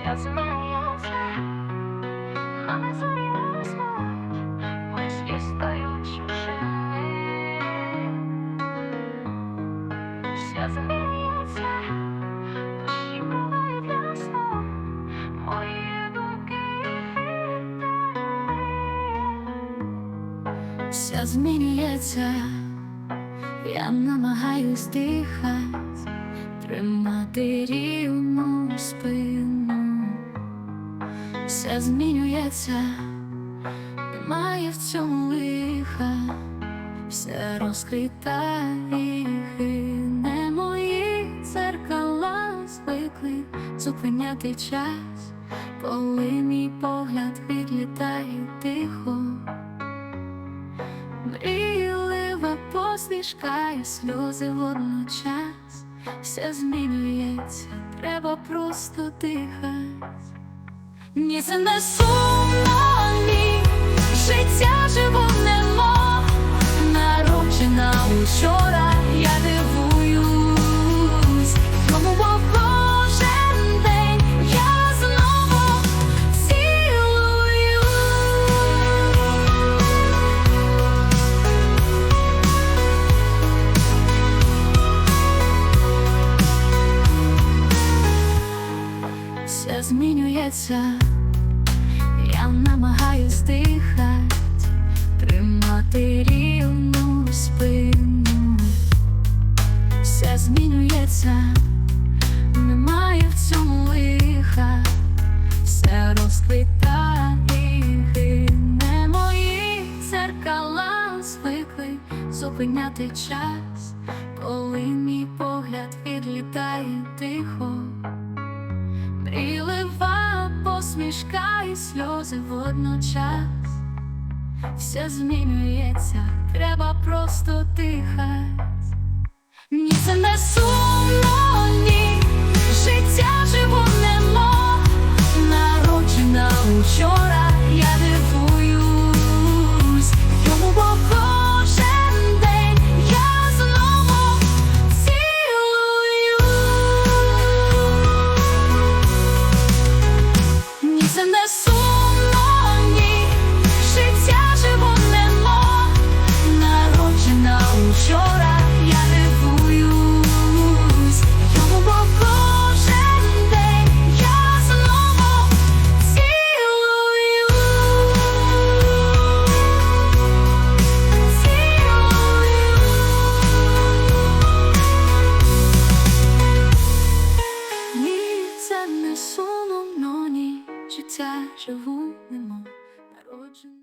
Все змінюється, але серйозно Мысли стають чужими Все змінюється, душі бувають ясно. Змінюється, я намагаюсь дихать, тримати рівну спину. Все змінюється, немає в цьому лиха, все розквітає і гине мої дзеркала звикли зупиняти час, коли мій погляд відлітає тихо. Мрійлива посмішка і сльози водночас все змінюється, треба просто дихати. Ні, це не сумно, ні, життя живу немо, народжена учора, змінюється, я намагаюсь дихати, тримати рівну спину. Все змінюється, немає в цьому лиха, все розквітає і гине мої дзеркала звикли зупиняти час, коли Посмішка і сльози водночас. Все змінюється, треба просто дихать. Ні, це не сумно, Це не сумно, ні, життя живу немо, народжена.